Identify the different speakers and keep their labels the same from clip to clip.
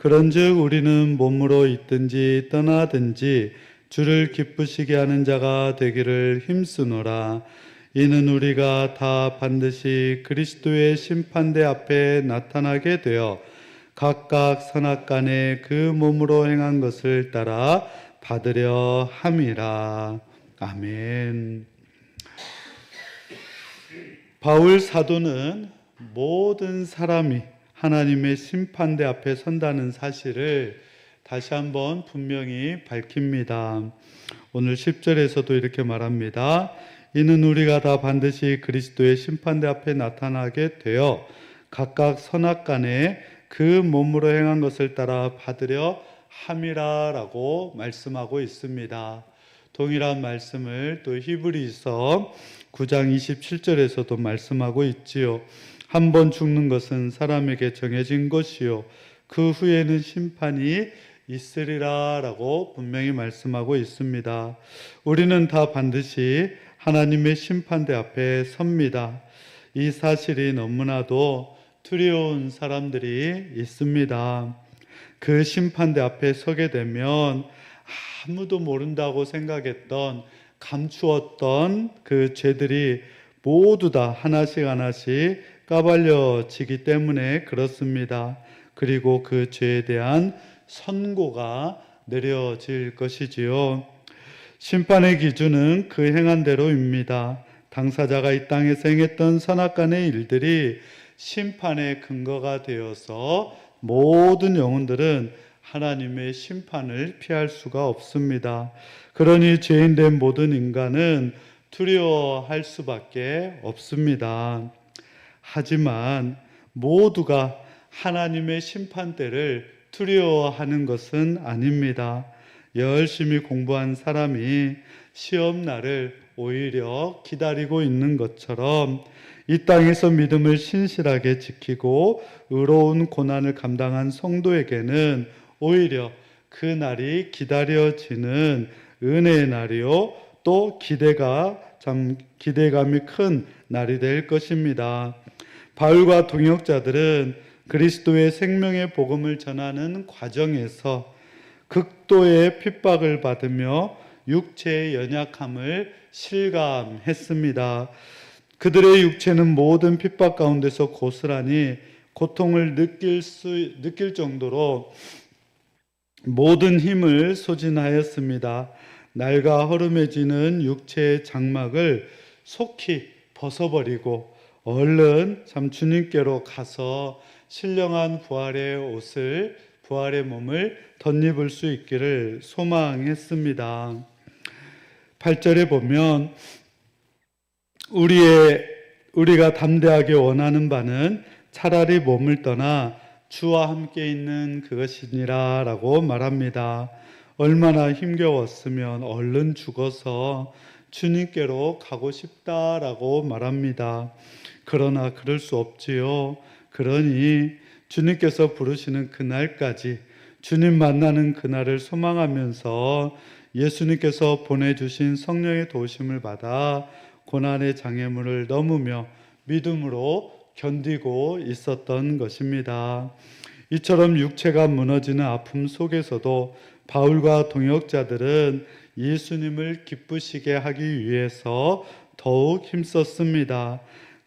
Speaker 1: 그런즉 우리는 몸으로 있든지 떠나든지 주를 기쁘시게 하는 자가 되기를 힘쓰노라. 이는 우리가 다 반드시 그리스도의 심판대 앞에 나타나게 되어 각각 선악간에 그 몸으로 행한 것을 따라 받으려 함이라. 아멘. 바울 사도는 모든 사람이 하나님의 심판대 앞에 선다는 사실을 다시 한번 분명히 밝힙니다. 오늘 10절에서도 이렇게 말합니다. 이는 우리가 다 반드시 그리스도의 심판대 앞에 나타나게 되어 각각 선악 간에 그 몸으로 행한 것을 따라 받으려 함이라라고 말씀하고 있습니다. 동일한 말씀을 또 히브리서 9장 27절에서도 말씀하고 있지요. 한 번 죽는 것은 사람에게 정해진 것이요 그 후에는 심판이 있으리라 라고 분명히 말씀하고 있습니다. 우리는 다 반드시 하나님의 심판대 앞에 섭니다. 이 사실이 너무나도 두려운 사람들이 있습니다. 그 심판대 앞에 서게 되면 아무도 모른다고 생각했던 감추었던 그 죄들이 모두 다 하나씩 하나씩 까발려지기 때문에 그렇습니다. 그리고 그 죄에 대한 선고가 내려질 것이지요. 심판의 기준은 그 행한 대로입니다. 당사자가 이 땅에서 행했던 선악간의 일들이 심판의 근거가 되어서 모든 영혼들은 하나님의 심판을 피할 수가 없습니다. 그러니 죄인된 모든 인간은 두려워할 수밖에 없습니다. 하지만 모두가 하나님의 심판대를 두려워하는 것은 아닙니다. 열심히 공부한 사람이 시험 날을 오히려 기다리고 있는 것처럼 이 땅에서 믿음을 신실하게 지키고 의로운 고난을 감당한 성도에게는 오히려 그 날이 기다려지는 은혜의 날이요 또 기대가 참 기대감이 큰 날이 될 것입니다. 바울과 동역자들은 그리스도의 생명의 복음을 전하는 과정에서 극도의 핍박을 받으며 육체의 연약함을 실감했습니다. 그들의 육체는 모든 핍박 가운데서 고스란히 고통을 느낄 수 느낄 정도로 모든 힘을 소진하였습니다. 날과 허름해지는 육체의 장막을 속히 벗어버리고 얼른 참 주님께로 가서 신령한 부활의 옷을 부활의 몸을 덧입을 수 있기를 소망했습니다. 8절에 보면 우리의 우리가 담대하게 원하는 바는 차라리 몸을 떠나 주와 함께 있는 그것이니라라고 말합니다. 얼마나 힘겨웠으면 얼른 죽어서 주님께로 가고 싶다라고 말합니다. 그러나 그럴 수 없지요. 그러니 주님께서 부르시는 그날까지 주님 만나는 그날을 소망하면서 예수님께서 보내주신 성령의 도우심을 받아 고난의 장애물을 넘으며 믿음으로 견디고 있었던 것입니다. 이처럼 육체가 무너지는 아픔 속에서도 바울과 동역자들은 예수님을 기쁘시게 하기 위해서 더욱 힘썼습니다.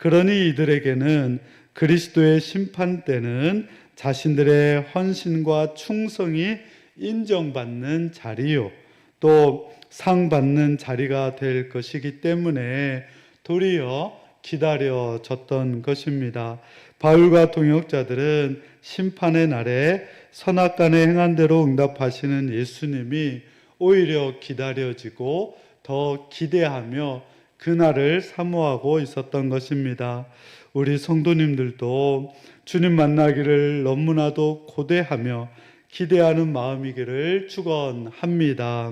Speaker 1: 그러니 이들에게는 그리스도의 심판 때는 자신들의 헌신과 충성이 인정받는 자리요. 또 상 받는 자리가 될 것이기 때문에 도리어 기다려졌던 것입니다. 바울과 동역자들은 심판의 날에 선악간에 행한 대로 응답하시는 예수님이 오히려 기다려지고 더 기대하며 그날을 사모하고 있었던 것입니다. 우리 성도님들도 주님 만나기를 너무나도 고대하며 기대하는 마음이기를 축원합니다.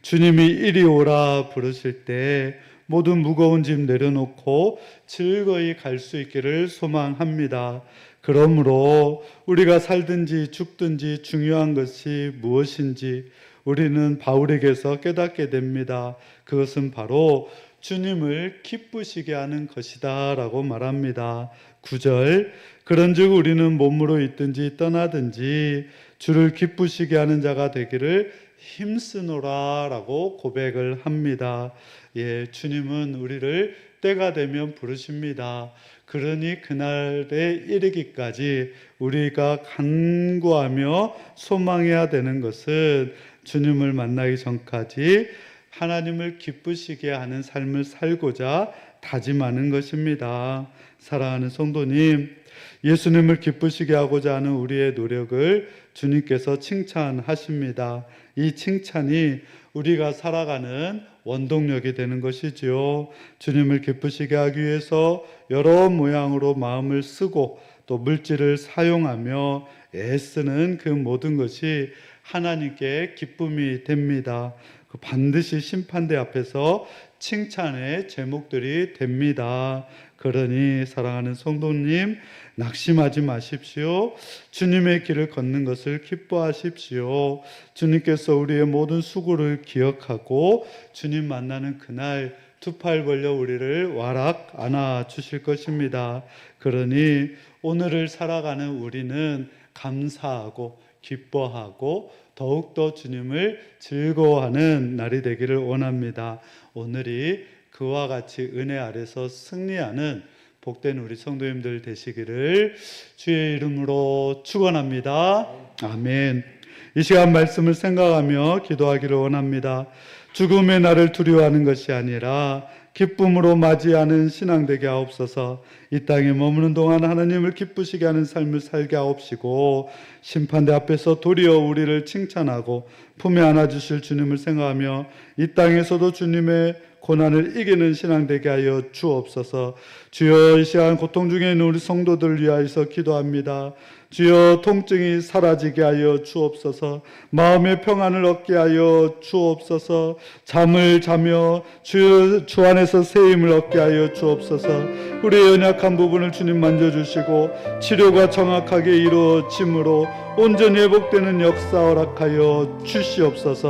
Speaker 1: 주님이 이리 오라 부르실 때 모든 무거운 짐 내려놓고 즐거이 갈 수 있기를 소망합니다. 그러므로 우리가 살든지 죽든지 중요한 것이 무엇인지 우리는 바울에게서 깨닫게 됩니다. 그것은 바로 주님을 기쁘시게 하는 것이다 라고 말합니다. 9절 그런즉 우리는 몸으로 있든지 떠나든지 주를 기쁘시게 하는 자가 되기를 힘쓰노라 라고 고백을 합니다. 예, 주님은 우리를 때가 되면 부르십니다. 그러니 그날에 이르기까지 우리가 간구하며 소망해야 되는 것은 주님을 만나기 전까지 하나님을 기쁘시게 하는 삶을 살고자 다짐하는 것입니다. 사랑하는 성도님, 예수님을 기쁘시게 하고자 하는 우리의 노력을 주님께서 칭찬하십니다. 이 칭찬이 우리가 살아가는 원동력이 되는 것이지요. 주님을 기쁘시게 하기 위해서 여러 모양으로 마음을 쓰고 또 물질을 사용하며 애쓰는 그 모든 것이 하나님께 기쁨이 됩니다. 그 반드시 심판대 앞에서 칭찬의 제목들이 됩니다. 그러니 사랑하는 성도님 낙심하지 마십시오. 주님의 길을 걷는 것을 기뻐하십시오. 주님께서 우리의 모든 수고를 기억하고 주님 만나는 그날 두 팔 벌려 우리를 와락 안아 주실 것입니다. 그러니 오늘을 살아가는 우리는 감사하고 기뻐하고 더욱더 주님을 즐거워하는 날이 되기를 원합니다. 오늘이 그와 같이 은혜 아래서 승리하는 복된 우리 성도님들 되시기를 주의 이름으로 축원합니다. 아멘. 이 시간 말씀을 생각하며 기도하기를 원합니다. 죽음의 날을 두려워하는 것이 아니라 기쁨으로 맞이하는 신앙 되게 하옵소서. 이 땅에 머무는 동안 하나님을 기쁘시게 하는 삶을 살게 하옵시고 심판대 앞에서 도리어 우리를 칭찬하고 품에 안아 주실 주님을 생각하며 이 땅에서도 주님의 고난을 이기는 신앙 되게 하여 주옵소서. 주여 이 시간 고통 중에 있는 우리 성도들 위하여서 기도합니다. 주여 통증이 사라지게 하여 주옵소서. 마음의 평안을 얻게 하여 주옵소서. 잠을 자며 주, 주 안에서 새 힘을 얻게 하여 주옵소서. 우리의 연약한 부분을 주님 만져주시고 치료가 정확하게 이루어짐으로 온전히 회복되는 역사 허락하여 주시옵소서.